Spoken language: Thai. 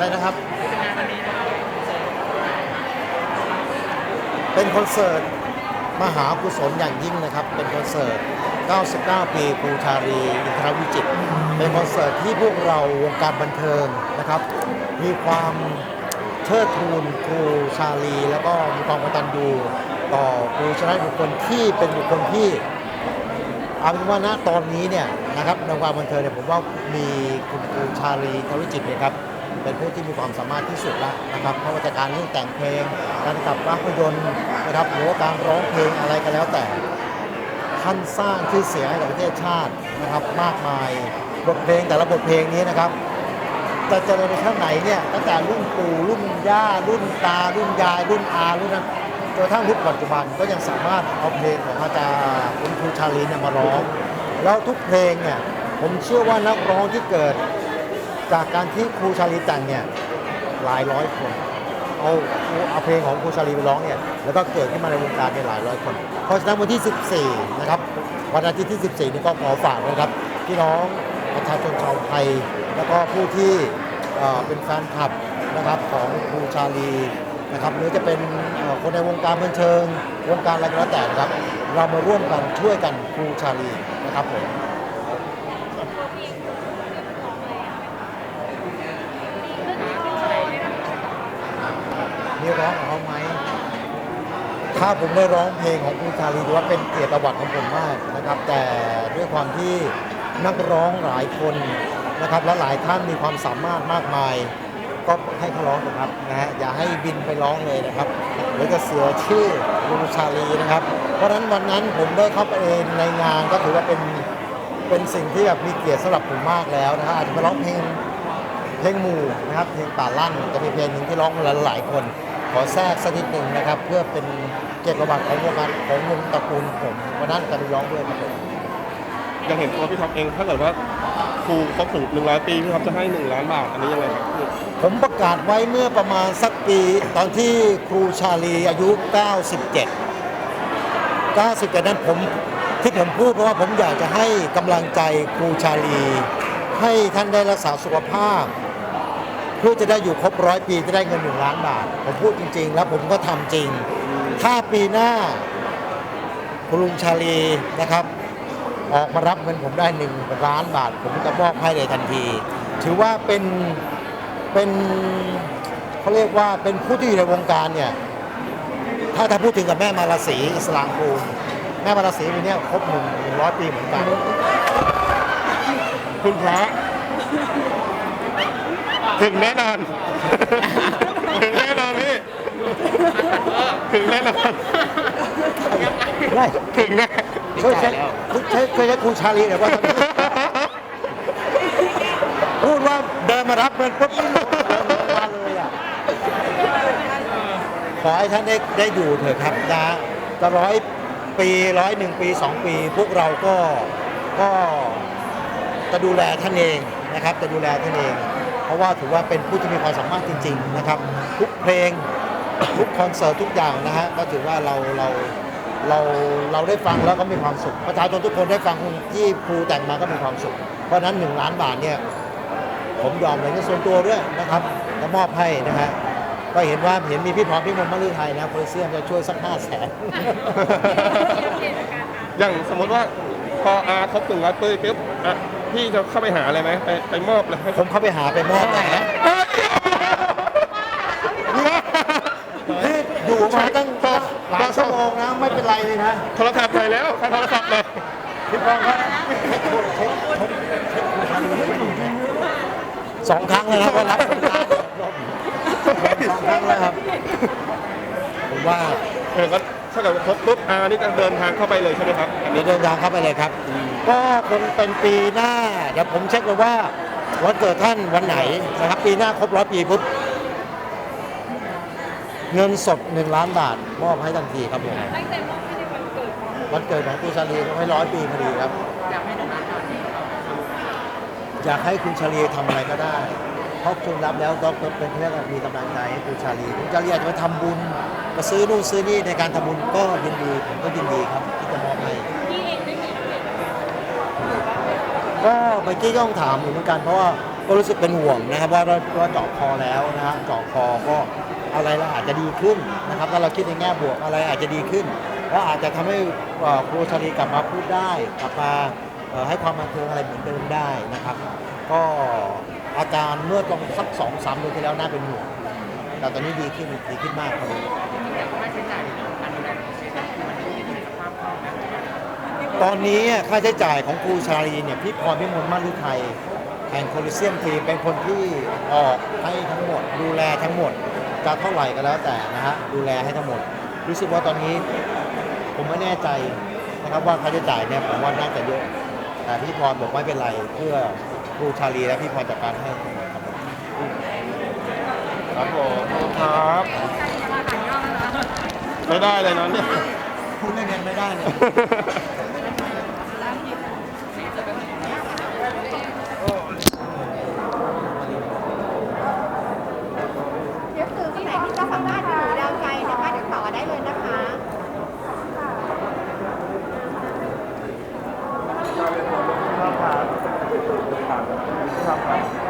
อะไรนะครับ เป็นคอนเสิร์ตมหากุศลอย่างยิ่งนะครับ เป็นคอนเสิร์ต 99 ปีครูชาลีอินทรวิจิต เป็นคอนเสิร์ตที่พวกเราวงการบันเทิงนะครับ มีความเชิดทูนครูชาลี แล้วก็มีความกตัญญูต่อครูชาลีบุคคลที่เป็นบุคคลที่เอาเป็นว่าณตอนนี้เนี่ยนะครับในวงการบันเทิงเนี่ยผมว่ามีคุณครูชาลีทวิจิตเนี่ยครับ เป็นผู้ที่มีความสามารถที่สุดแล้วนะครับเพราะว่าจะการเรื่องแต่งเพลง การกับภาพยนตร์นะครับหรือว่าการร้องเพลงอะไรก็แล้วแต่ท่านสร้างชื่อเสียงให้กับประเทศชาตินะครับมากมายบทเพลงแต่ละบทเพลงนี้นะครับแต่เจริญในชั้นไหนเนี่ยตั้งแต่รุ่นปู่รุ่นย่ารุ่นตา รุ่นยาย รุ่นอารุ่นนั้นจนกระทั่งยุคปัจจุบันก็ยังสามารถเอาเพลงของอาจารย์คุณครูชาลีเนี่ยมาร้อง แล้วทุกเพลงเนี่ยผมเชื่อว่านักร้องที่เกิด จากการที่ครูชาลีแต่งเนี่ยหลายร้อยคนเอาเอาเพลงของครูชาลีไปร้องเนี่ยแล้วก็เกิดขึ้นมาในวงการเนี่ยหลายร้อยคน เพราะฉะนั้นวันที่ 14 นะครับ วันอาทิตย์ที่ 14 นี่ก็ขอฝากนะครับพี่น้องประชาชนชาวไทย แล้วก็ผู้ที่เป็นแฟนคลับนะครับของครูชาลีนะครับหรือจะเป็นคนในวงการบันเทิง วงการอะไรก็แล้วแต่นะครับ เรามาร่วมกันช่วยกันครูชาลีนะครับผมร้องกับเขาไหม ถ้าผมได้ร้องเพลงของครูชาลีถือว่าเป็นเกียรติประวัติของผมมากนะครับ แต่ด้วยความที่นักร้องหลายคนนะครับและหลายท่านมีความสามารถมากมาย ก็ให้เขาร้องเถอะครับนะฮะอย่าให้บินไปร้องเลยนะครับเดี๋ยวจะเสียชื่อครูชาลีนะครับ เพราะฉะนั้นวันนั้นผมได้เข้าไปในงานก็ถือว่าเป็นเป็นสิ่งที่แบบมีเกียรติสำหรับผมมากแล้วนะฮะอาจจะมาร้องเพลงเพลงหมู่นะครับเพลงป่าลั่นจะมีเพลงหนึ่งที่ร้องหลายๆคน ขอแทรกสักนิดหนึ่งนะครับ เพื่อเป็นเกียรติประวัติของวงการของวงตระกูลผมวันนั้นจะไปร้องด้วยครับผมยังเห็นตัวพี่ท็อปเองถ้าเกิดว่าครูครบถึงหนึ่งร้อยปีพี่ท็อปจะให้หนึ่งล้านบาทอันนี้ยังไงครับพี่ผมประกาศไว้เมื่อประมาณสักปีตอนที่ครูชาลีอายุ 97 97นั้นผมที่ผมพูดเพราะว่าผมอยากจะให้กำลังใจครูชาลี ให้ท่านได้รักษาสุขภาพ เพื่อจะได้อยู่ครบร้อยปีจะได้เงินหนึ่งล้านบาท ผมพูดจริง ๆ แล้วผมก็ทำจริง ถ้าปีหน้าคุณลุงชาลีนะครับ ออกมารับเงินผมได้หนึ่งล้านบาท ผมจะมอบให้เลยทันที ถือว่าเป็นเป็นเขาเรียกว่าเป็นผู้ที่อยู่ในวงการเนี่ยถ้าถ้าพูดถึงกับแม่มาราศีอิสลามภูมิแม่มาราศีปีนี้ครบหนึ่งหนึ่งร้อยปีเหมือนกัน คุณพระ ถึงแน่นอน ถึงแน่นอนพี่ ถึงแน่นอน ได้ถึงแน่ ช่วยใช้ใช้เคยใช้ครูชาลีหน่อยว่าพูดว่าเดินมารับเงินปุ๊บเดินมาเลยอะขอให้ท่านได้ได้อยู่เถอะครับนะจะร้อยปีร้อยหนึ่งปีสองปี พวกเราก็ก็จะดูแลท่านเองนะครับ จะดูแลท่านเองเพ ราะว่าถือว่าเป็นผู้ที่มีความสามารถจริง ๆ นะครับ ทุกเพลงทุกคอนเสิร์ตทุกอย่างนะฮะก็ถือว่าเราเราเราเราได้ฟังแล้วก็มีความสุขประชาชนทุกคนได้ฟังที่ครูแต่งมาก็มีความสุข เพราะฉะนั้นหนึ่งล้านบาทเนี่ยผมยอมเลยในส่วนตัวด้วยนะครับจะมอบให้นะฮะก็เห็นว่าเห็นมีพี่พร้อมพี่มนต์มะลือไทยนะโพลิเซียมจะช่วยสักห้าแสนอย่างสมมติว่าพออาครบถึงร้อยปีปุ๊บอะ พี่จะเข้าไปหาอะไรไหมไปไปมอบเลยให้ผมเข้าไปหาไปมอบเลยนะนี่อยู่มาตั้งหลายชั่วโมงนะไม่เป็นไรเลยนะโทรศัพท์เลยแล้วใครโทรศัพท์เลยพี่ปองครับสองครั้งแล้วนะก็รับสองครั้งแล้วครับผมว่าเออก็ถ้าเกิดว่าครบปุ๊บอานี่จะเดินทางเข้าไปเลยใช่ไหมครับอันเดี๋นี้ยวเดินทางเข้าไปเลยครับ ก็คงเป็นปีหน้าเดี๋ยวผมเช็คเลยว่าวันเกิดท่านวันไหนนะครับ ปีหน้าครบร้อยปีปุ๊บเงินสดหนึ่งล้านบาทมอบให้ทันทีครับผมตั้งใจมอบให้ในวันเกิดของวันเกิดของคุณชาลีก็ให้ร้อยปีพอดีครับ อยากให้หนูนะตอนนี้อยากให้คุณชาลีทำอะไรก็ได้เพราะคุณรับแล้วต้องเป็นเรื่องมีกำลังใจให้คุณชาลีคุณชาลีอาจจะไปทำบุญมาซื้อนู่นซื้อนี่ในการทำบุญก็ยินดีผมก็ยินดีครับที่จะ มอบให้พี่เองได้มีน้ำเด็กก็เมื่อกี้ก็ต้องถามอยู่เหมือนกันเพราะว่าก็รู้สึกเป็นห่วงนะครับว่าว่าเจาะคอแล้วนะฮะเจาะคอก็อะไรเราอาจจะดีขึ้นนะครับถ้าเราคิดในแง่บวกอะไรอาจจะดีขึ้นและอาจจะทำให้ครูชลีกลับมาพูดได้กลับมาให้ความบันเทิงอะไรเหมือนเดิมได้นะครับ ก็อาการเมื่อตรงสักสองสามเดือนที่แล้วน่าเป็นห่วงแต่ตอนนี้ดีขึ้นดีขึ้นมากครับ ตอนนี้ค่าใช้จ่ายของครูชาลีเนี่ยพี่พรพิมลมารุไทยแห่งโคลิเซียมทีเป็นคนที่ออกให้ทั้งหมด ดูแลทั้งหมดจะเท่าไหร่ก็แล้วแต่นะฮะดูแลให้ทั้งหมด รู้สึกว่าตอนนี้ผมไม่แน่ใจนะครับว่าค่าใช้จ่ายเนี่ยผมว่าน่าจะเยอะแต่พี่พรบอกไม่เป็นไรเพื่อครูชาลีและพี่พรจัดการให้ทั้งหมดครับผมครับผมครับไม่ได้เลยนะเนี่ยพูดไม่เงินไม่ได้เลย เดี๋ยวสื่อที่ไหนที่จะสามารถอยู่ดาวใจนะคะเดี๋ยวต่อได้เลยนะคะ ครู